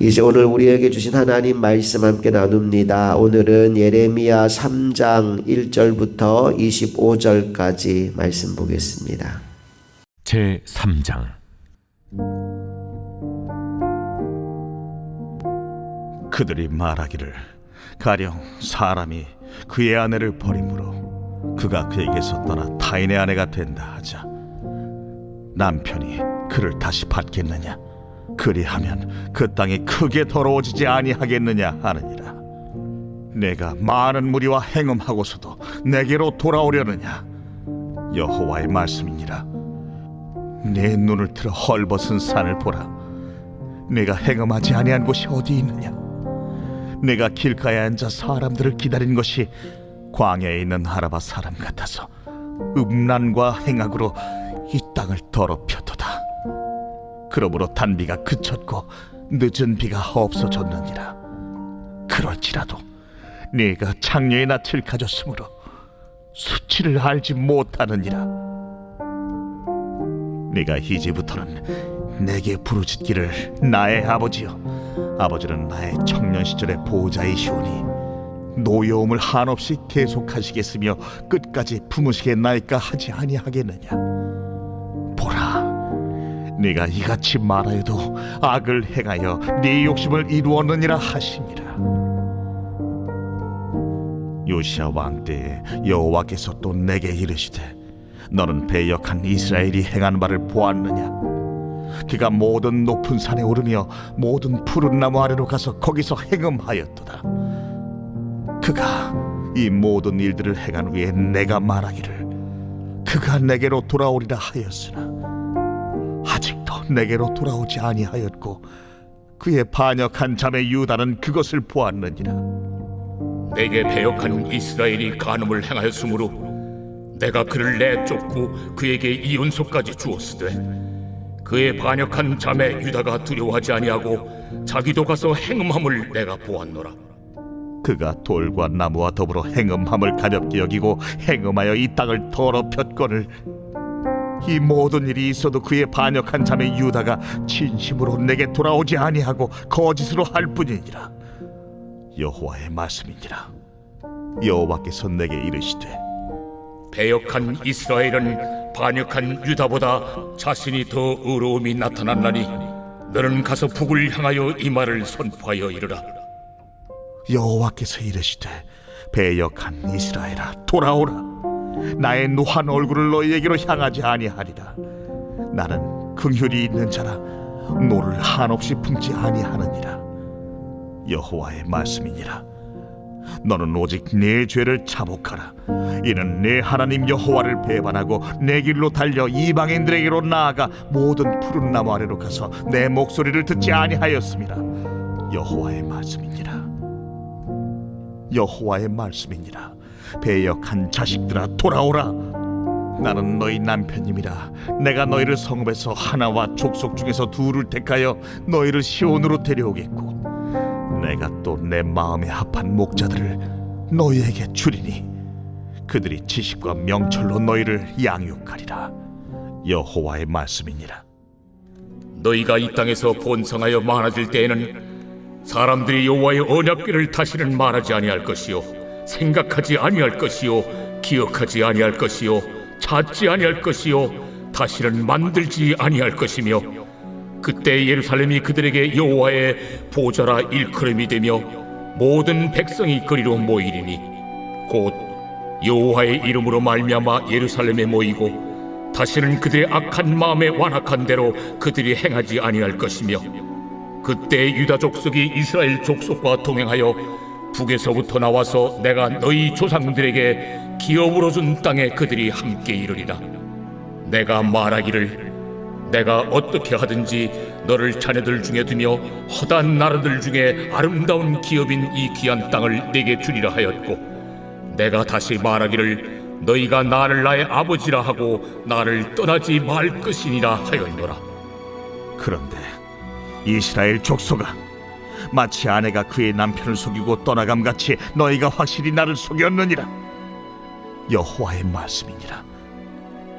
이제 오늘 우리에게 주신 하나님 말씀 함께 나눕니다. 오늘은 예레미야 3장 1절부터 25절까지 말씀 보겠습니다. 제 3장 그들이 말하기를 가령 사람이 그의 아내를 버림으로 그가 그에게서 떠나 타인의 아내가 된다 하자 남편이 그를 다시 받겠느냐 그리하면 그 땅이 크게 더러워지지 아니하겠느냐 하느니라. 내가 많은 무리와 행음하고서도 내게로 돌아오려느냐? 여호와의 말씀이니라. 내 눈을 틀어 헐벗은 산을 보라. 내가 행음하지 아니한 곳이 어디 있느냐? 내가 길가에 앉아 사람들을 기다린 것이 광야에 있는 하라바 사람 같아서 음란과 행악으로 이 땅을 더럽혔도다. 그러므로 단비가 그쳤고 늦은 비가 없어졌느니라. 그럴지라도 네가 창녀의 낯을 가졌으므로 수치를 알지 못하느니라. 네가 이제부터는 내게 부르짖기를 나의 아버지여 아버지는 나의 청년 시절의 보호자이시오니 노여움을 한없이 계속하시겠으며 끝까지 품으시겠나이까 하지 아니하겠느냐 네가 이같이 말하여도 악을 행하여 네 욕심을 이루었느니라 하시니라 요시아 왕 때에 여호와께서 또 내게 이르시되 너는 배역한 이스라엘이 행한 바를 보았느냐 그가 모든 높은 산에 오르며 모든 푸른 나무 아래로 가서 거기서 행음하였도다. 그가 이 모든 일들을 행한 후에 내가 말하기를 그가 내게로 돌아오리라 하였으나 아직도 내게로 돌아오지 아니하였고 그의 반역한 자매 유다는 그것을 보았느니라. 내게 배역한 이스라엘이 간음을 행하였으므로 내가 그를 내쫓고 그에게 이혼소까지 주었으되 그의 반역한 자매 유다가 두려워하지 아니하고 자기도 가서 행음함을 내가 보았노라 그가 돌과 나무와 더불어 행음함을 가볍게 여기고 행음하여 이 땅을 더럽혔거늘 이 모든 일이 있어도 그의 반역한 자매 유다가 진심으로 내게 돌아오지 아니하고 거짓으로 할 뿐이니라. 여호와의 말씀이니라. 여호와께서 내게 이르시되 배역한 이스라엘은 반역한 유다보다 자신이 더 의로움이 나타났나니 너는 가서 북을 향하여 이 말을 선포하여 이르라. 여호와께서 이르시되 배역한 이스라엘아 돌아오라 나의 노한 얼굴을 너희에게로 향하지 아니하리라. 나는 긍휼이 있는 자라. 노를 한없이 품지 아니하느니라. 여호와의 말씀이니라. 너는 오직 내 죄를 자복하라. 이는 내 하나님 여호와를 배반하고 내 길로 달려 이방인들에게로 나아가 모든 푸른 나무 아래로 가서 내 목소리를 듣지 아니하였음이라 여호와의 말씀이니라. 여호와의 말씀이니라 배역한 자식들아 돌아오라. 나는 너희 남편님이라 내가 너희를 성읍에서 하나와 족속 중에서 둘을 택하여 너희를 시온으로 데려오겠고 내가 또 내 마음에 합한 목자들을 너희에게 주리니 그들이 지식과 명철로 너희를 양육하리라. 여호와의 말씀이니라. 너희가 이 땅에서 번성하여 많아질 때에는 사람들이 여호와의 언약궤를 다시는 말하지 아니할 것이요 생각하지 아니할 것이요 기억하지 아니할 것이요 찾지 아니할 것이요 다시는 만들지 아니할 것이며 그때 예루살렘이 그들에게 여호와의 보좌라 일컬음이 되며 모든 백성이 그리로 모이리니 곧 여호와의 이름으로 말미암아 예루살렘에 모이고 다시는 그들의 악한 마음에 완악한 대로 그들이 행하지 아니할 것이며 그때 유다 족속이 이스라엘 족속과 동행하여 북에서부터 나와서 내가 너희 조상들에게 기업으로 준 땅에 그들이 함께 이르리라. 내가 말하기를 내가 어떻게 하든지 너를 자네들 중에 두며 허다한 나라들 중에 아름다운 기업인 이 귀한 땅을 내게 주리라 하였고 내가 다시 말하기를 너희가 나를 나의 아버지라 하고 나를 떠나지 말 것이니라 하였노라. 그런데 이스라엘 족속아 마치 아내가 그의 남편을 속이고 떠나감 같이 너희가 확실히 나를 속였느니라 여호와의 말씀이니라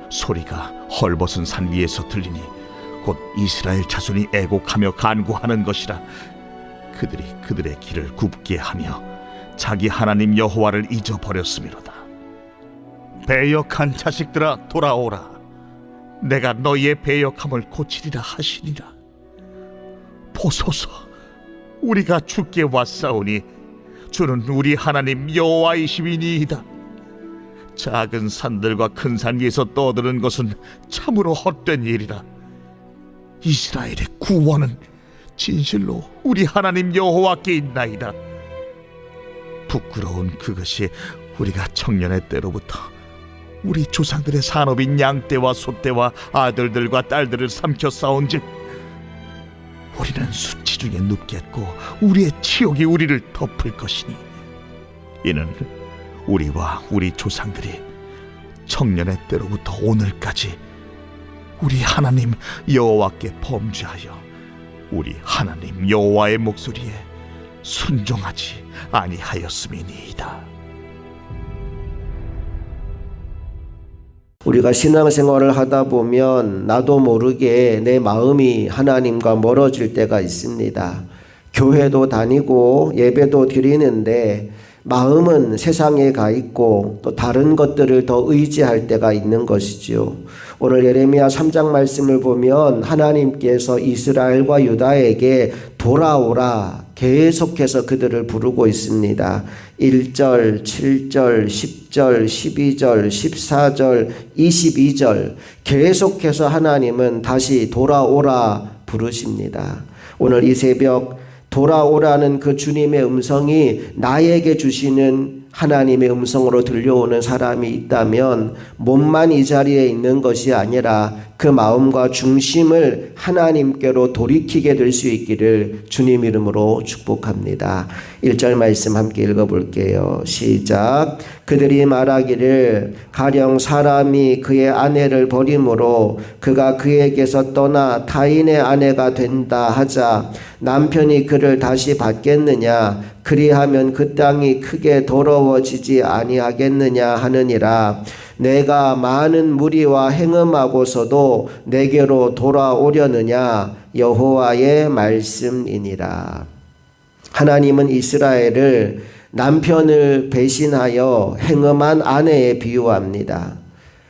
소리가 헐벗은 산 위에서 들리니 곧 이스라엘 자손이 애곡하며 간구하는 것이라 그들이 그들의 길을 굽게 하며 자기 하나님 여호와를 잊어버렸음이로다. 배역한 자식들아 돌아오라. 내가 너희의 배역함을 고치리라 하시니라. 보소서, 우리가 주께 왔사오니 주는 우리 하나님 여호와이시니이다. 작은 산들과 큰 산 위에서 떠드는 것은 참으로 헛된 일이라. 이스라엘의 구원은 진실로 우리 하나님 여호와께 있나이다. 부끄러운 그것이 우리가 청년의 때로부터 우리 조상들의 산업인 양떼와 소떼와 아들들과 딸들을 삼켜 싸운즉 우리는 수 치 중에 눕겠고 우리의 치욕이 우리를 덮을 것이니 이는 우리와 우리 조상들이 청년의 때로부터 오늘까지 우리 하나님 여호와께 범죄하여 우리 하나님 여호와의 목소리에 순종하지 아니하였음이니이다. 우리가 신앙생활을 하다 보면 나도 모르게 내 마음이 하나님과 멀어질 때가 있습니다. 교회도 다니고 예배도 드리는데 마음은 세상에 가 있고 또 다른 것들을 더 의지할 때가 있는 것이지요. 오늘 예레미야 3장 말씀을 보면 하나님께서 이스라엘과 유다에게 돌아오라 계속해서 그들을 부르고 있습니다. 1절, 7절, 10절, 12절, 14절, 22절 계속해서 하나님은 다시 돌아오라 부르십니다. 오늘 이 새벽 돌아오라는 그 주님의 음성이 나에게 주시는 하나님의 음성으로 들려오는 사람이 있다면 몸만 이 자리에 있는 것이 아니라 그 마음과 중심을 하나님께로 돌이키게 될 수 있기를 주님 이름으로 축복합니다. 1절 말씀 함께 읽어볼게요. 시작. 그들이 말하기를 가령 사람이 그의 아내를 버림으로 그가 그에게서 떠나 타인의 아내가 된다 하자 남편이 그를 다시 받겠느냐 그리하면 그 땅이 크게 더러워지지 아니하겠느냐 하느니라 내가 많은 무리와 행음하고서도 내게로 돌아오려느냐 여호와의 말씀이니라 하나님은 이스라엘을 남편을 배신하여 행음한 아내에 비유합니다.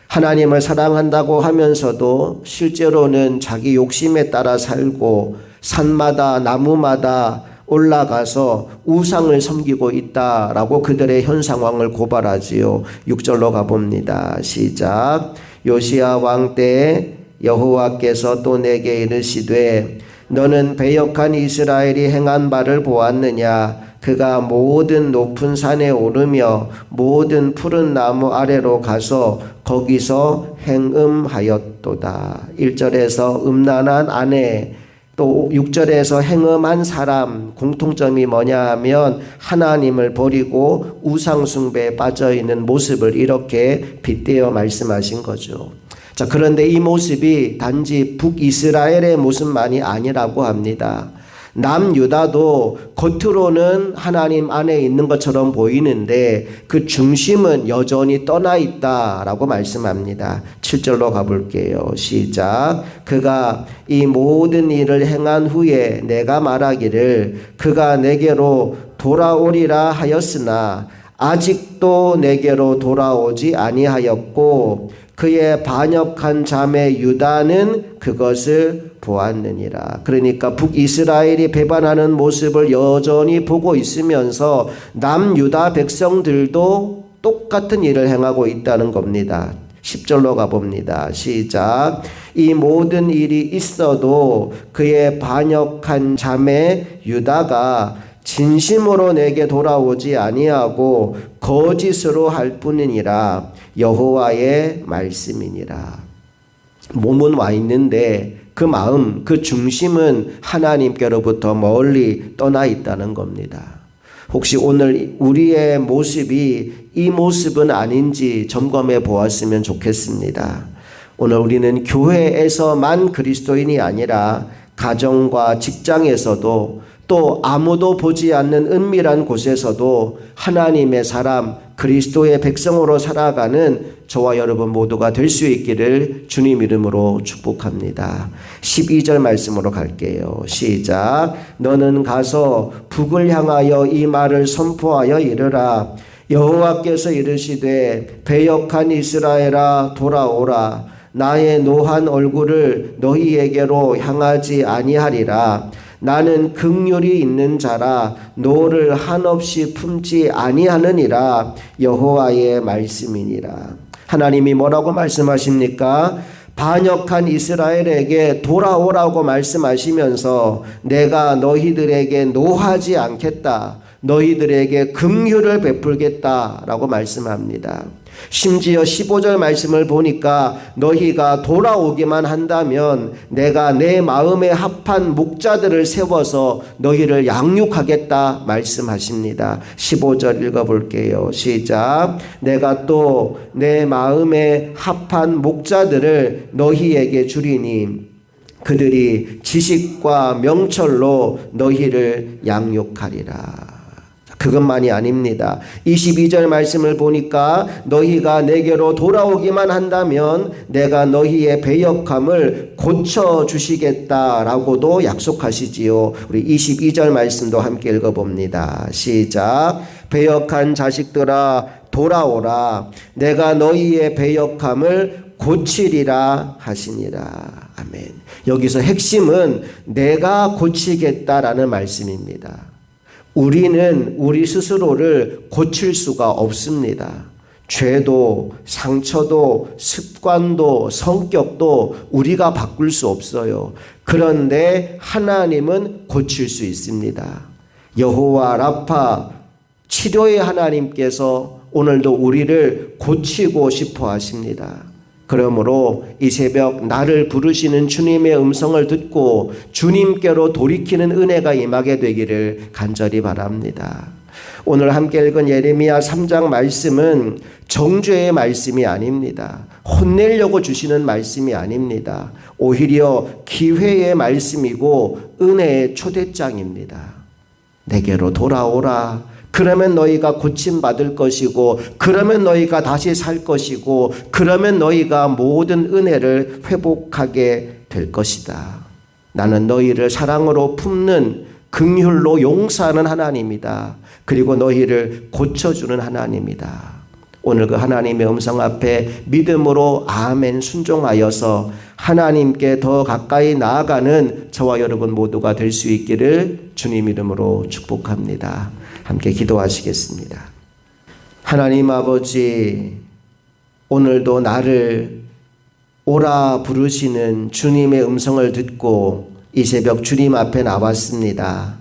하나님을 사랑한다고 하면서도 실제로는 자기 욕심에 따라 살고 산마다 나무마다 올라가서 우상을 섬기고 있다라고 그들의 현 상황을 고발하지요. 6절로 가봅니다. 시작. 요시야 왕때 여호와께서 또 내게 이르시되 너는 배역한 이스라엘이 행한 바를 보았느냐 그가 모든 높은 산에 오르며 모든 푸른 나무 아래로 가서 거기서 행음하였도다. 1절에서 음란한 아내 또 6절에서 행음한 사람 공통점이 뭐냐 하면 하나님을 버리고 우상숭배에 빠져 있는 모습을 이렇게 빗대어 말씀하신 거죠. 자, 그런데 이 모습이 단지 북이스라엘의 모습만이 아니라고 합니다. 남유다도 겉으로는 하나님 안에 있는 것처럼 보이는데 그 중심은 여전히 떠나 있다라고 말씀합니다. 7절로 가볼게요. 시작. 그가 이 모든 일을 행한 후에 내가 말하기를 그가 내게로 돌아오리라 하였으나 아직도 내게로 돌아오지 아니하였고 그의 반역한 자매 유다는 그것을 보았느니라. 그러니까 북이스라엘이 배반하는 모습을 여전히 보고 있으면서 남유다 백성들도 똑같은 일을 행하고 있다는 겁니다. 10절로 가봅니다. 시작. 이 모든 일이 있어도 그의 반역한 자매 유다가 진심으로 내게 돌아오지 아니하고 거짓으로 할 뿐이니라 여호와의 말씀이니라. 몸은 와 있는데 그 마음, 그 중심은 하나님께로부터 멀리 떠나 있다는 겁니다. 혹시 오늘 우리의 모습이 이 모습은 아닌지 점검해 보았으면 좋겠습니다. 오늘 우리는 교회에서만 그리스도인이 아니라 가정과 직장에서도 또 아무도 보지 않는 은밀한 곳에서도 하나님의 사람, 그리스도의 백성으로 살아가는 저와 여러분 모두가 될 수 있기를 주님 이름으로 축복합니다. 12절 말씀으로 갈게요. 시작. 너는 가서 북을 향하여 이 말을 선포하여 이르라. 여호와께서 이르시되 배역한 이스라엘아 돌아오라. 나의 노한 얼굴을 너희에게로 향하지 아니하리라. 나는 극률이 있는 자라 노를 한없이 품지 아니하느니라 여호와의 말씀이니라. 하나님이 뭐라고 말씀하십니까? 반역한 이스라엘에게 돌아오라고 말씀하시면서 내가 너희들에게 노하지 않겠다. 너희들에게 긍휼을 베풀겠다라고 말씀합니다. 심지어 15절 말씀을 보니까 너희가 돌아오기만 한다면 내가 내 마음에 합한 목자들을 세워서 너희를 양육하겠다 말씀하십니다. 15절 읽어볼게요. 시작. 내가 또 내 마음에 합한 목자들을 너희에게 주리니 그들이 지식과 명철로 너희를 양육하리라. 그것만이 아닙니다. 22절 말씀을 보니까 너희가 내게로 돌아오기만 한다면 내가 너희의 배역함을 고쳐 주시겠다라고도 약속하시지요. 우리 22절 말씀도 함께 읽어 봅니다. 시작. 배역한 자식들아 돌아오라. 내가 너희의 배역함을 고치리라 하시니라. 아멘. 여기서 핵심은 내가 고치겠다라는 말씀입니다. 우리는 우리 스스로를 고칠 수가 없습니다. 죄도, 상처도, 습관도, 성격도 우리가 바꿀 수 없어요. 그런데 하나님은 고칠 수 있습니다. 여호와 라파 치료의 하나님께서 오늘도 우리를 고치고 싶어 하십니다. 그러므로 이 새벽 나를 부르시는 주님의 음성을 듣고 주님께로 돌이키는 은혜가 임하게 되기를 간절히 바랍니다. 오늘 함께 읽은 예레미야 3장 말씀은 정죄의 말씀이 아닙니다. 혼내려고 주시는 말씀이 아닙니다. 오히려 기회의 말씀이고 은혜의 초대장입니다. 내게로 돌아오라. 그러면 너희가 고침 받을 것이고, 그러면 너희가 다시 살 것이고, 그러면 너희가 모든 은혜를 회복하게 될 것이다. 나는 너희를 사랑으로 품는 긍휼로 용서하는 하나님이다. 그리고 너희를 고쳐주는 하나님이다. 오늘 그 하나님의 음성 앞에 믿음으로 아멘 순종하여서 하나님께 더 가까이 나아가는 저와 여러분 모두가 될 수 있기를 주님 이름으로 축복합니다. 함께 기도하시겠습니다. 하나님 아버지, 오늘도 나를 오라 부르시는 주님의 음성을 듣고 이 새벽 주님 앞에 나왔습니다.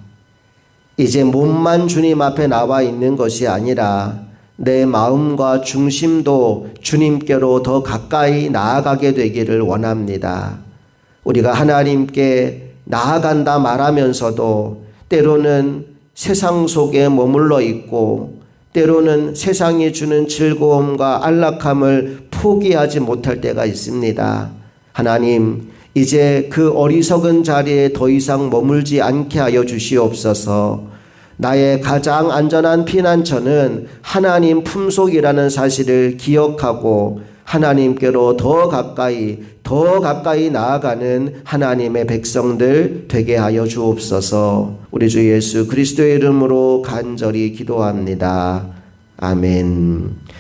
이제 몸만 주님 앞에 나와 있는 것이 아니라 내 마음과 중심도 주님께로 더 가까이 나아가게 되기를 원합니다. 우리가 하나님께 나아간다 말하면서도 때로는 세상 속에 머물러 있고 때로는 세상이 주는 즐거움과 안락함을 포기하지 못할 때가 있습니다. 하나님, 이제 그 어리석은 자리에 더 이상 머물지 않게 하여 주시옵소서. 나의 가장 안전한 피난처는 하나님 품속이라는 사실을 기억하고 하나님께로 더 가까이, 더 가까이 나아가는 하나님의 백성들 되게 하여 주옵소서. 우리 주 예수 그리스도의 이름으로 간절히 기도합니다. 아멘.